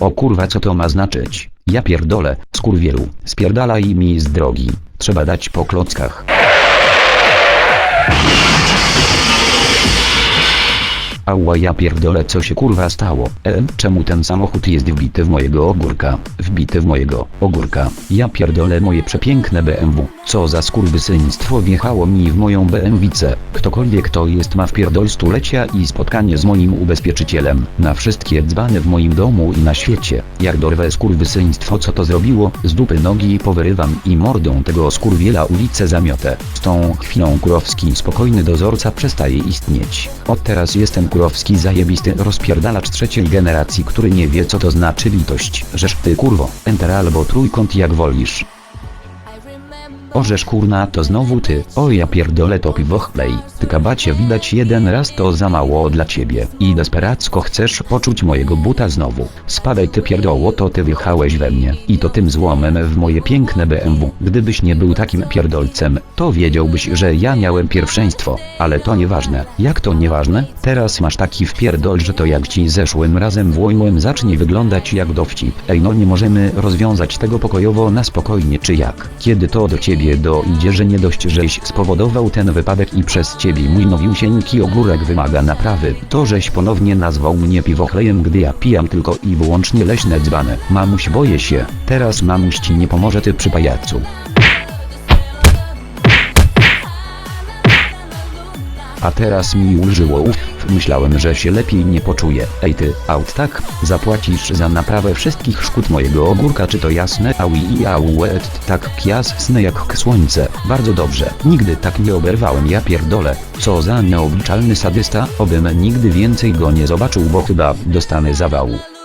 O kurwa co to ma znaczyć? Ja pierdolę, skurwielu, spierdalaj mi z drogi. Trzeba dać po klockach. Ała ja pierdolę co się kurwa stało? E, czemu ten samochód jest wbity w mojego ogórka? Wbity w mojego ogórka. Ja pierdolę moje przepiękne BMW. Co za skurwysyństwo wjechało mi w moją BMWicę. Ktokolwiek to jest ma wpierdol stulecia i spotkanie z moim ubezpieczycielem. Na wszystkie dzbany w moim domu i na świecie. Jak dorwę skurwysyństwo co to zrobiło? Z dupy nogi powyrywam i mordą tego skurwiela ulicę zamiotę. Z tą chwilą Kurowski spokojny dozorca przestaje istnieć. Od teraz jestem Kurowski zajebisty rozpierdalacz trzeciej generacji, który nie wie co to znaczy litość. Żeż ty kurwo, enter albo trójkąt jak wolisz. Orzesz kurna to znowu ty, o ja pierdolę to piwo chlej, ty kabacie widać jeden raz to za mało dla ciebie i desperacko chcesz poczuć mojego buta znowu. Spadaj ty pierdoło to ty wjechałeś we mnie i to tym złomem w moje piękne BMW. Gdybyś nie był takim pierdolcem, to wiedziałbyś, że ja miałem pierwszeństwo, ale to nieważne. Jak to nieważne? Teraz masz taki wpierdol, że to jak ci zeszłym razem włamłem zacznie wyglądać jak dowcip. Ej no nie możemy rozwiązać tego pokojowo na spokojnie czy jak? Kiedy to do ciebie dojdzie, że nie dość, żeś spowodował ten wypadek i przez ciebie mój nowiusieńki ogórek wymaga naprawy, to żeś ponownie nazwał mnie piwochlejem, gdy ja pijam tylko i wyłącznie leśne dzbany. Mamuś boję się, teraz mamuś ci nie pomoże ty przy pajacu. A teraz mi ulżyło uff, myślałem, że się lepiej nie poczuję. Ej ty, aut tak, zapłacisz za naprawę wszystkich szkód mojego ogórka, czy to jasne? Aui i auet, tak jasne jak słońce. Bardzo dobrze, nigdy tak nie oberwałem, ja pierdolę. Co za nieobliczalny sadysta, obym nigdy więcej go nie zobaczył, bo chyba dostanę zawału.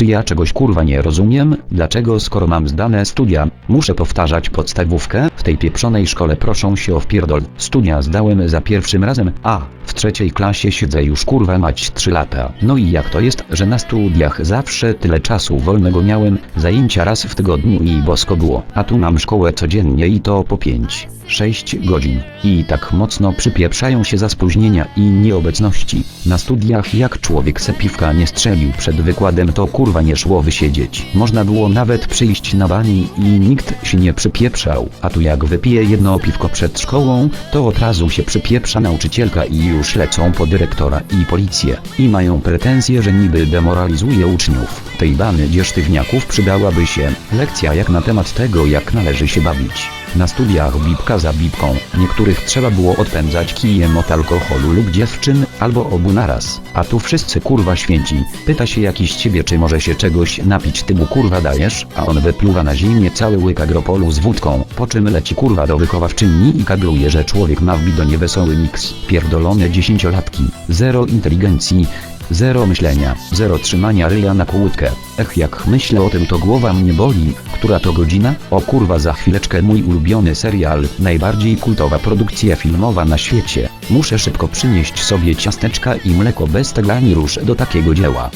Czy ja czegoś kurwa nie rozumiem? Dlaczego skoro mam zdane studia, muszę powtarzać podstawówkę? W tej pieprzonej szkole proszą się o wpierdol. Studia zdałem za pierwszym razem, a trzeciej klasie siedzę już kurwa mać 3 lata. No i jak to jest, że na studiach zawsze tyle czasu wolnego miałem, zajęcia raz w tygodniu i bosko było, a tu mam szkołę codziennie i to po 5. 6 godzin. I tak mocno przypieprzają się za spóźnienia i nieobecności. Na studiach jak człowiek se piwka nie strzelił przed wykładem to kurwa nie szło wysiedzieć. Można było nawet przyjść na bani i nikt się nie przypieprzał. A tu jak wypije jedno piwko przed szkołą, to od razu się przypieprza nauczycielka i już lecą po dyrektora i policję. I mają pretensje, że niby demoralizuje uczniów. Tej bany sztywniaków przydałaby się lekcja jak na temat tego jak należy się bawić. Na studiach bibka za bibką, niektórych trzeba było odpędzać kijem od alkoholu lub dziewczyn, albo obu naraz. A tu wszyscy kurwa święci. Pyta się jakiś ciebie czy może się czegoś napić ty mu kurwa dajesz, a on wypluwa na ziemię cały łyk agropolu z wódką, po czym leci kurwa do wychowawczyni i kagluje, że człowiek ma w bidonie wesoły miks. Pierdolone dziesięciolatki, zero inteligencji, Zero myślenia, zero trzymania ryja na kłódkę. Ech jak myślę o tym to głowa mnie boli. Która to godzina? O kurwa za chwileczkę mój ulubiony serial, najbardziej kultowa produkcja filmowa na świecie. Muszę szybko przynieść sobie ciasteczka i mleko bez tego ani rusz do takiego dzieła.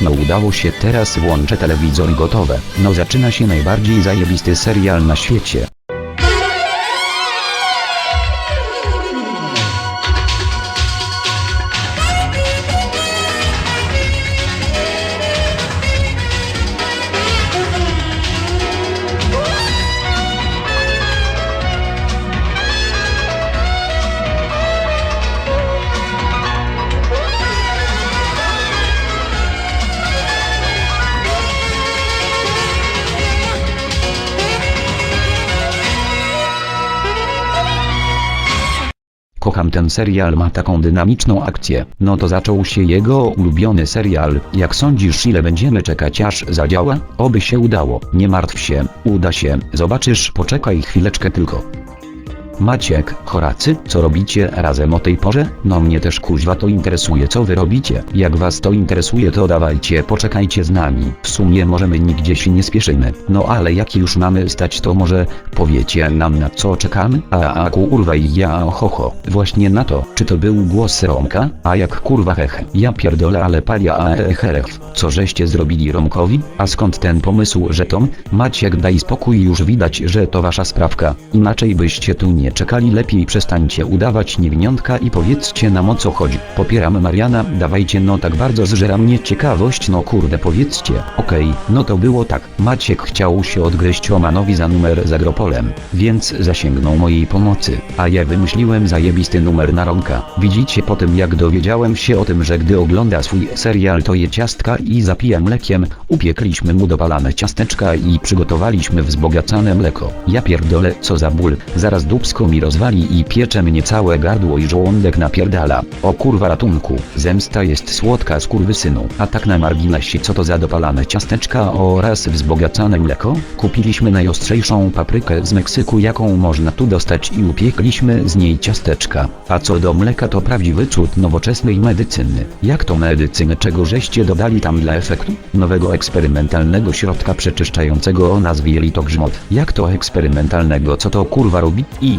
No udało się teraz włączę telewizor i gotowe. No zaczyna się najbardziej zajebisty serial na świecie. Kocham ten serial, ma taką dynamiczną akcję. No to zaczął się jego ulubiony serial. Jak sądzisz ile będziemy czekać aż zadziała? Oby się udało. Nie martw się, uda się. Zobaczysz, poczekaj chwileczkę tylko. Maciek, Horacy, co robicie razem o tej porze? No mnie też kuźwa to interesuje co wy robicie. Jak was to interesuje to dawajcie poczekajcie z nami. W sumie możemy nigdzie się nie spieszymy. No ale jak już mamy stać to może powiecie nam na co czekamy? A a kurwa i ja ho ho. Właśnie na to. Czy to był głos Romka? A jak kurwa hech. Ja pierdolę ale palia a e herech. Co żeście zrobili Romkowi? A skąd ten pomysł że Tom? Maciek daj spokój już widać że to wasza sprawka. Inaczej byście tu nie czekali lepiej przestańcie udawać niewiniątka i powiedzcie nam o co chodzi. Popieram Mariana dawajcie no tak bardzo zżera mnie ciekawość no kurde powiedzcie. Okej, no to było tak. Maciek chciał się odgryźć Romanowi za numer z Agropolem, więc zasięgnął mojej pomocy. A ja wymyśliłem zajebisty numer na Romka. Widzicie po tym jak dowiedziałem się o tym, że gdy ogląda swój serial to je ciastka i zapija mlekiem, upiekliśmy mu dopalane ciasteczka i przygotowaliśmy wzbogacane mleko. Ja pierdolę, co za ból, zaraz dupsko mi rozwali i piecze mnie całe gardło i żołądek napierdala. O kurwa ratunku, zemsta jest słodka skurwysynu. A tak na marginesie co to za dopalane ciasteczka oraz wzbogacane mleko? Kupiliśmy najostrzejszą paprykę z Meksyku jaką można tu dostać i upiekliśmy z niej ciasteczka. A co do mleka to prawdziwy cud nowoczesnej medycyny. Jak to medycyny czego żeście dodali tam dla efektu? Nowego eksperymentalnego środka przeczyszczającego o nazwie Litogrzmot. Jak to eksperymentalnego co to kurwa robi? I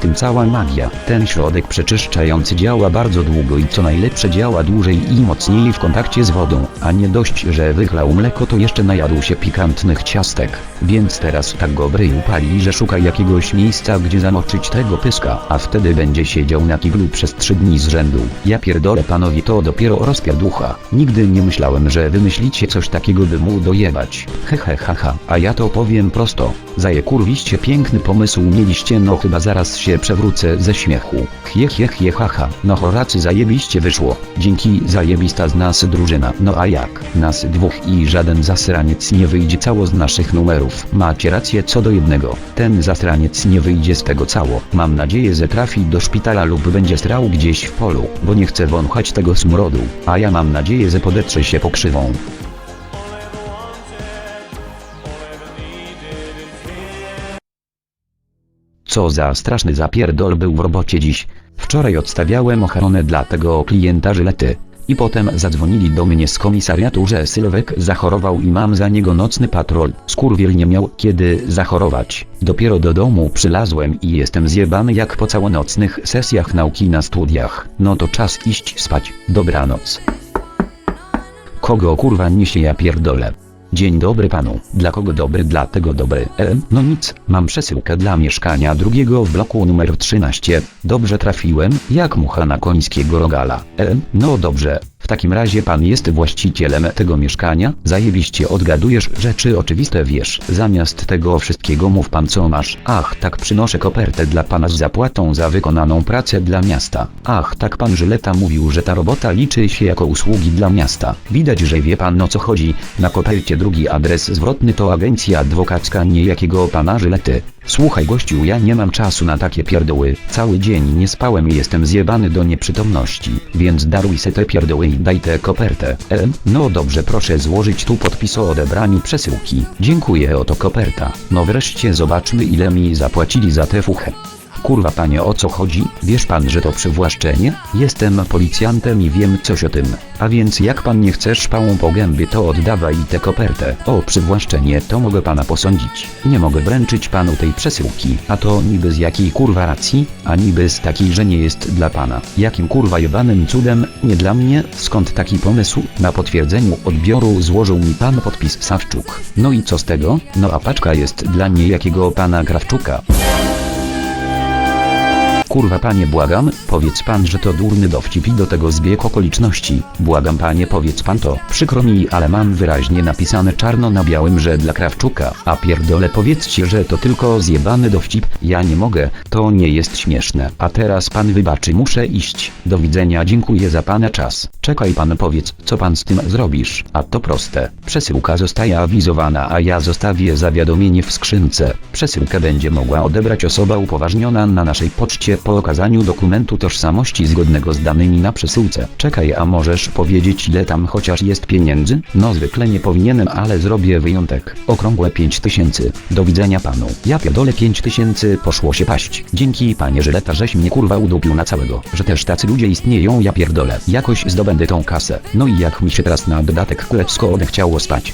tym cała magia. Ten środek przeczyszczający działa bardzo długo i co najlepsze działa dłużej i mocniej w kontakcie z wodą, a nie dość, że wychlał mleko to jeszcze najadł się pikantnych ciastek. Więc teraz tak go bryj upali, że szuka jakiegoś miejsca gdzie zamoczyć tego pyska, a wtedy będzie siedział na kiblu przez trzy dni z rzędu. Ja pierdolę panowie to dopiero rozpierducha. Nigdy nie myślałem, że wymyślicie coś takiego by mu dojebać. Hehe haha, a ja to powiem prosto. Zaje kurwiście piękny pomysł mieliście no chyba zaraz się przewrócę ze śmiechu. Chie chie chie haha. No Horacy zajebiście wyszło. Dzięki zajebista z nas drużyna. No a jak? Nas dwóch i żaden zasraniec nie wyjdzie cało z naszych numerów. Macie rację co do jednego. Ten zasraniec nie wyjdzie z tego cało. Mam nadzieję, że trafi do szpitala lub będzie strał gdzieś w polu, bo nie chce wąchać tego smrodu. A ja mam nadzieję, że podetrze się pokrzywą. Co za straszny zapierdol był w robocie dziś. Wczoraj odstawiałem ochronę dla tego klienta żylety. I potem zadzwonili do mnie z komisariatu, że Sylwek zachorował i mam za niego nocny patrol. Skurwiel nie miał kiedy zachorować. Dopiero do domu przylazłem i jestem zjebany jak po całonocnych sesjach nauki na studiach. No to czas iść spać. Dobranoc. Kogo kurwa niesie ja pierdolę? Dzień dobry panu. Dla kogo dobry? Dla tego dobry. E, no nic, mam przesyłkę dla mieszkania drugiego w bloku numer 13. Dobrze trafiłem, jak mucha na końskiego rogala. E, no dobrze. W takim razie pan jest właścicielem tego mieszkania? Zajebiście odgadujesz rzeczy oczywiste wiesz. Zamiast tego wszystkiego mów pan co masz. Ach tak przynoszę kopertę dla pana z zapłatą za wykonaną pracę dla miasta. Ach tak pan Żyleta mówił, że ta robota liczy się jako usługi dla miasta. Widać, że wie pan o co chodzi. Na kopercie drugi adres zwrotny to agencja adwokacka niejakiego pana Żylety. Słuchaj gościu ja nie mam czasu na takie pierdoły. Cały dzień nie spałem i jestem zjebany do nieprzytomności. Więc daruj se te pierdoły i daj tę kopertę. E, no dobrze proszę złożyć tu podpis o odebraniu przesyłki. Dziękuję oto koperta. No wreszcie zobaczmy ile mi zapłacili za tę fuchę. Kurwa panie o co chodzi? Wiesz pan, że to przywłaszczenie? Jestem policjantem i wiem coś o tym. A więc jak pan nie chce szpałą po gębie to oddawaj tę kopertę. O przywłaszczenie to mogę pana posądzić. Nie mogę wręczyć panu tej przesyłki. A to niby z jakiej kurwa racji? A niby z takiej, że nie jest dla pana. Jakim kurwa jebanym cudem? Nie dla mnie? Skąd taki pomysł? Na potwierdzeniu odbioru złożył mi pan podpis Sawczuk. No i co z tego? No a paczka jest dla niejakiego pana Krawczuka. Kurwa panie błagam, powiedz pan, że to durny dowcip i do tego zbieg okoliczności. Błagam panie powiedz pan to. Przykro mi, ale mam wyraźnie napisane czarno na białym, że dla Krawczuka. A pierdole powiedzcie, że to tylko zjebany dowcip. Ja nie mogę, to nie jest śmieszne. A teraz pan wybaczy, muszę iść. Do widzenia, dziękuję za pana czas. Czekaj pan powiedz, co pan z tym zrobisz. A to proste. Przesyłka zostaje awizowana, a ja zostawię zawiadomienie w skrzynce. Przesyłkę będzie mogła odebrać osoba upoważniona na naszej poczcie po okazaniu dokumentu tożsamości zgodnego z danymi na przesyłce. Czekaj, a możesz powiedzieć ile tam chociaż jest pieniędzy? No zwykle nie powinienem, ale zrobię wyjątek. Okrągłe 5000. Do widzenia panu. Ja pierdolę 5000 poszło się paść. Dzięki panie Żyleta, żeś mnie kurwa udupił na całego. Że też tacy ludzie istnieją, ja pierdolę. Jakoś zdobędę tą kasę. No i jak mi się teraz na dodatek królewsko odechciało spać.